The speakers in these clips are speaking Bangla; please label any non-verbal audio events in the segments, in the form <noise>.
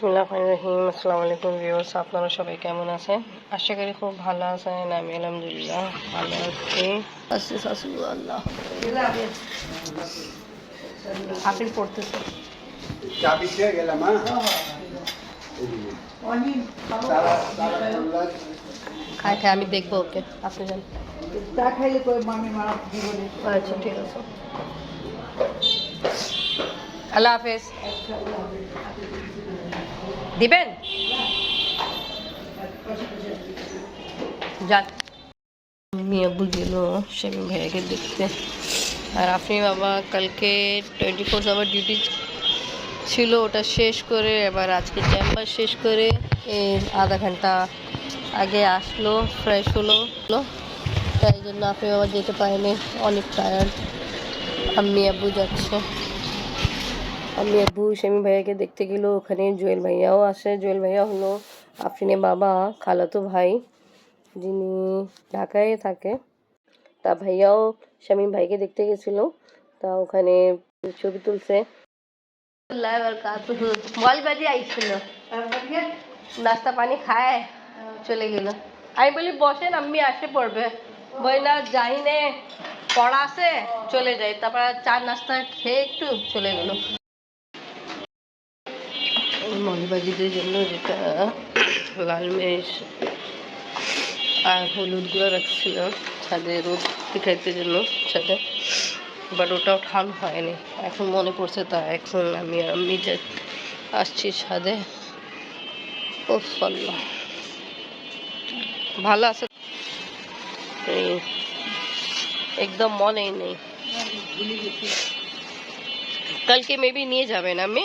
বিসমিল্লাহ রহিম আসসালামু আলাইকুম ভিউয়ার্স আপনারা সবাই কেমন আছেন? আশা করি খুব ভালো আছেন আমি আলহামদুলিল্লাহ ভালো আছি। আপনি পড়তেছে হ্যাঁ? তারা বলল, খাই খাই আমি দেখব ওকে আপনি যান। চা খাইলে আচ্ছা ঠিক আছে। আল্লাহ হাফেজ। দিবেন? মিয়া বুঝিল, শামিম ভাইয়াকে দেখতে। আর আপনি বাবা কালকে টোয়েন্টি ফোর আওয়ার ডিউটি ছিল, ওটা শেষ করে, এবার আজকে চেম্বার শেষ করে আধা ঘণ্টা আগে আসলো ফ্রেশ হলো। হলো। তাই জন্য আপনি বাবা যেতে পারেনি, অনেক টায়ার্ড আমি আব্বু যাচ্ছে আম্মি আব্বু শামী ভাইয়াকে দেখতে গেল ওখানে। জুয়েল ভাইয়াও আসে। জুয়েল ভাইয়া হলো আফরিনের বাবা, খালাতো ভাই, যিনি ঢাকায় থাকে। তা ভাইয়াও শামীম ভাইকে দেখতে গেছিল। তা ওখানে ছবি তুলছে। নাস্তা পানি খায়, চলে গেল। আমি বলি, বসেন আমি আসে পড়বে। বই না, যাই নে, পড়া আছে, চলে যাই। তারপর চা, নাস্তা খেয়ে একটু চলে গেল। মলবাজিদের জন্য যেটা লাল মেষ আর হলুদ গুঁড়ো রাখছিলাম ছাদে, রোদ দেখাইতে জন্য ছাদে বাট ওটা ঠান্ডা হয়নি। এখন মনে পড়ছে তা, এখন আমি আমি যা আসছি ছাদে ও আল্লাহ। ভালো আছে? একদম মনেই নেই। কালকে মেবি নিয়ে যাবেন আমি?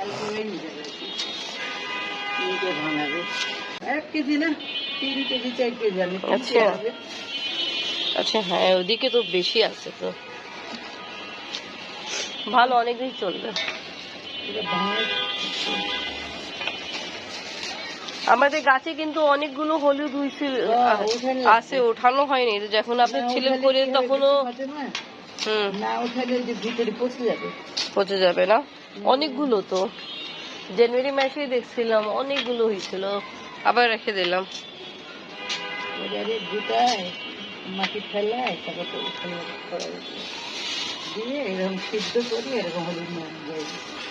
কালকে ওই নিয়ে যাবে নিজে ভাঙাবে এক কেজি না? তিন কেজি চার কেজি আমি আচ্ছা। আচ্ছা হ্যাঁ ওদিকে তো বেশি আছে তো। ভালো অনেকদিন চলবে। আমাদের গাছে কিন্তু অনেকগুলো হলুদ হয়েছিল হ্যাঁ, আছে। ওঠানো হয়নি। যখন আপনি ছিলেন করে তখনও? হুম। না যে ভিতরে পচে যাবে। পচে যাবে না? অনেকগুলো তো। জানুয়ারি মাসেই দেখছিলাম অনেকগুলো হয়েছিল। আবার রেখে দিলাম। মাটি ফেলায় তারপর। দিয়ে এরকম সিদ্ধ করি এরকম হলুদ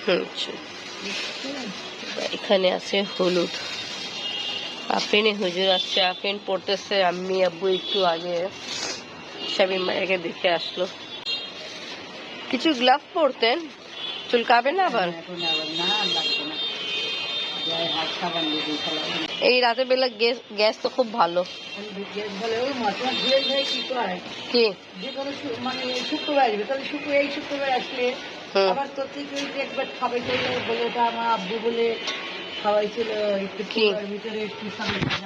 আচ্ছা। এখানে আছে হলুদ। আফরিনে হুজুর আসছে আফরিন পড়তেছে। আম্মি আব্বু একটু আগে শামিম মায়াকে দেখে আসলো। কিছু গ্লাভ পরতেন। চুলকাবে না আবার? ফেলা এই রাতের বেলা গ্যাস গ্যাস তো খুব ভালো। কি মানে শুক্রবার আসবে তাহলে শুক্র এই শুক্রবার আসলে আবার তোর থেকে যে একবার বলে ওটা আমার আব্বু বলে খাওয়াইছিল একটু? ভিতরে একটু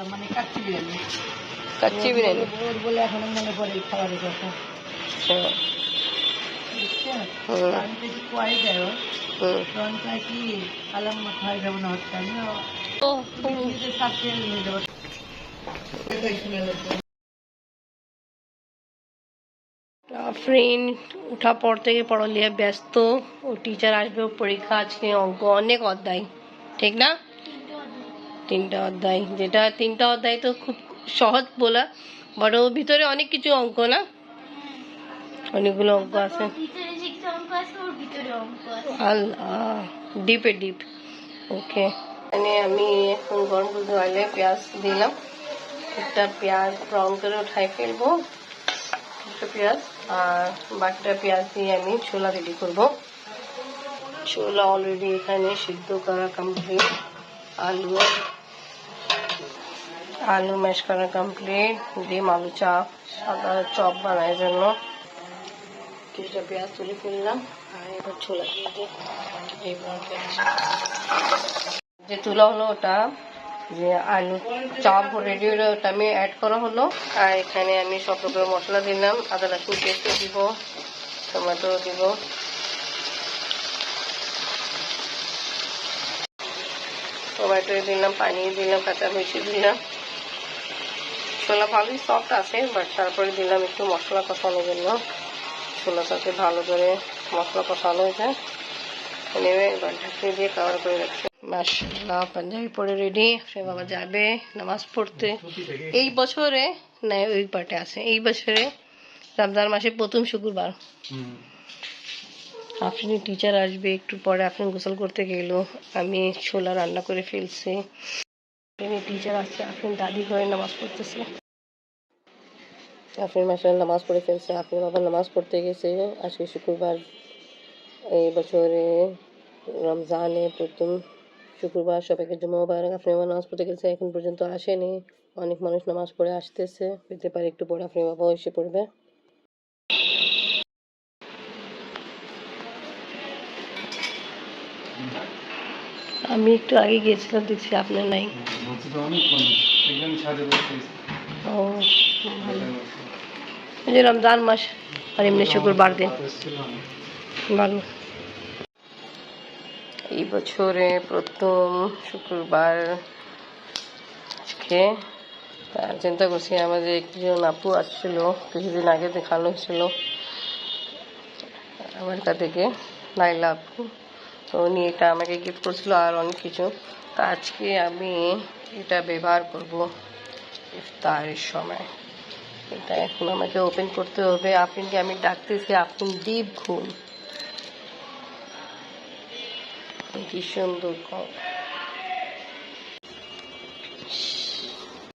মানে কাচ্চি বিরিয়ানি। কাচ্চি ওর বিরিয়ানি? বলে- এখনও মনে পড়ে এই খাবারের কথা। হ্যাঁ, নিয়ে যাব। আফরিন উঠা পর থেকে পড়ালিয়া ব্যস্ত। ও টিচার আসবে পরীক্ষা আজকে অঙ্ক অনেক অধ্যায় ঠিক না? তিনটা অধ্যায় যেটা তিনটা অধ্যায় তো খুব সহজ বলা বাট ওর ভিতরে অনেক কিছু অঙ্ক না? অনেকগুলো অঙ্ক আছে। আল্লাহ ডিপে ডিপ ওকে মানে আমি এখন গরম করতে পারলে পেঁয়াজ দিলাম। একটা পেঁয়াজ ব্রাউন করে উঠাই ফেলব। একটা পেঁয়াজ আর বাকিটা পেঁয়াজ দিয়ে আমি ছোলা রেডি করব। ছোলা অলরেডি এখানে সিদ্ধ করা কমপ্লিট আলু আলু ম্যাশ করা কমপ্লিট ডিম, আলু চাপ, সাদা চপ বানানোর জন্য। কিছুটা পেঁয়াজ তুলে ফেললাম। এবার ছোলা দিয়ে দিই। যে তুলা হলো ওটা যে আলু চপ রেডি হলো ওটা আমি অ্যাড করা হলো। আর এখানে আমি সব রকমের মশলা দিলাম আদা রসুন পেস্ট দিব টমেটো দিব। টমেটো দিলাম পানি দিলাম কাঁচামরিচি দিলাম। ছোলা ভালোই সফট আছে বাট তারপরে দিলাম একটু মশলা কষানোর জন্য। ছোলাটাকে ভালো করে মশলা কষানো হয়ে যায় নেমে এবার ঢাকিয়ে দিয়ে কাভার করে রাখছি। মাশাআল্লাহ পাঞ্জাবি পরে রেডি সে বাবা যাবে নামাজ পড়তে। এই বছরে না ওই পার্টে আছে। এই বছরে রমজান মাসের প্রথম শুক্রবার। আফরিনের টিচার আসবে একটু পরে আফরিন গোসল করতে গেল। আমি ছোলা রান্না করে ফেলছি। টিচার আসছে আপনি দাদি ঘরে নামাজ পড়তেছে। আফরিন মাসাল নামাজ পড়ে ফেলছে আফরিন বাবা নামাজ পড়তে গেছে। আজকে শুক্রবার, এই বছরে রমজানে প্রথম শুক্রবার, সবাইকে জমা মুবারক আফরিন বাবা নামাজ পড়তে গেছে, এখন পর্যন্ত আসেনি। অনেক মানুষ নামাজ পড়ে আসতেছে পেতে পারে একটু পরে আফরিন বাবাও এসে পড়বে। আমি একটু আগে গিয়েছিলাম, দেখছি আপনার নাই। ও যে রমজান মাস, আর এমনি শুক্রবার দিন। ভালো। এই বছরে প্রথম শুক্রবার আজকে। তা চিন্তা করছি আমাদের একজন আপু আসছিল, কিছুদিন আগে দেখানো হয়েছিল, আমেরিকা থেকে নাইলা আপু। তো উনি এটা আমাকে গিফট করছিল আর অনেক কিছু। তো আজকে আমি এটা ব্যবহার করব। ইফতারের সময়। এটা এখন আমাকে ওপেন করতে হবে। আপনিকে আমি ডাকতেছি আপনি ডিপ ঘুম। কি সুন্দর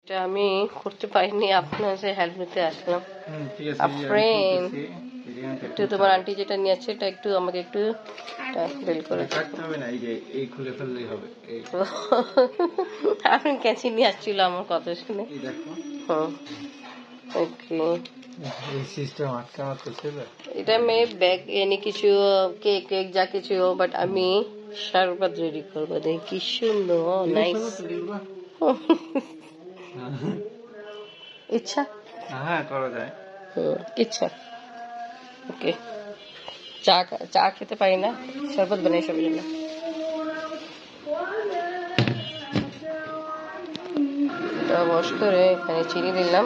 এটা আমি করতে পারিনি আপনার হেল্প নিতে আসলাম। আফরিন একটু তোমার আন্টি যেটা নিয়ে আছে এটা একটু আমাকে একটু বেল করে। কাটতে হবে না এই যে এই খুলে ফেললেই হবে আপনি ক্যাচি নিয়ে আসছিল আমার কথা শুনে। এই দেখো। হুম ওকে এটা আমি ব্যাগ এনে কিছু কেক কেক যা কিছু বাট আমি শরবত রেডি করব দেখি কি সুন্দর নাইস <laughs> ইচ্ছা? হ্যাঁ করা যায়। ইচ্ছা। ওকে চা খা- চা খেতে পারি না শরবত বানাই সব জন্য এটা বস করে এখানে চিনি দিলাম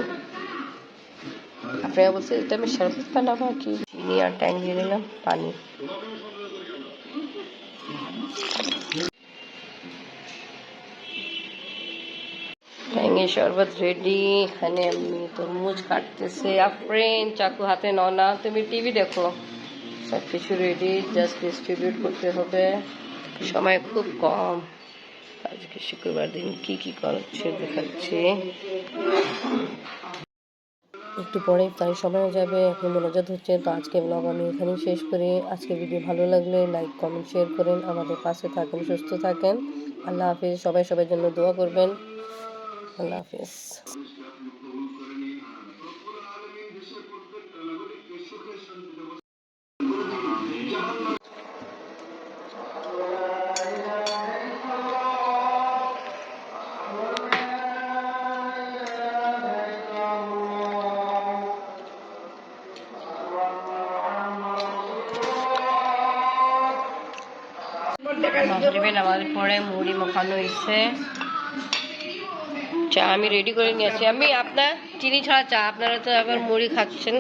আপনারা বলছে এটা আমি শরবত বানাবো আর কি চিনি আর ট্যাং দিয়ে দিলাম পানি ট্যাঙে শরবত রেডি এখানে আমি তরমুজ কাটতেছে। আফ্রেন চাকু হাতে নাও না, তুমি টিভি দেখো। সব কিছু রেডি জাস্ট ডিস্ট্রিবিউট করতে হবে। সময় খুব কম। আজকে শুক্রবার দিন, কি কি করছে দেখাচ্ছি। একটু পরে তাই সময় যাবে, এখন মনোজাত হচ্ছে, তো আজকে ব্লগ আমি এখানেই শেষ করি। আজকে ভিডিও ভালো লাগলে লাইক কমেন্ট শেয়ার করেন। আমাদের পাশে থাকেন, সুস্থ থাকেন। আল্লাহ হাফিজ, সবাই সবার জন্য দোয়া করবেন। আল্লাহ হাফিজ নামাজ পড়ে মুড়ি মাখানো হয়েছে। চা আমি রেডি করে নিয়ে আসি আমি আপনার চিনি ছাড়া চা, আপনারা তো আবার মুড়ি খাচ্ছেন।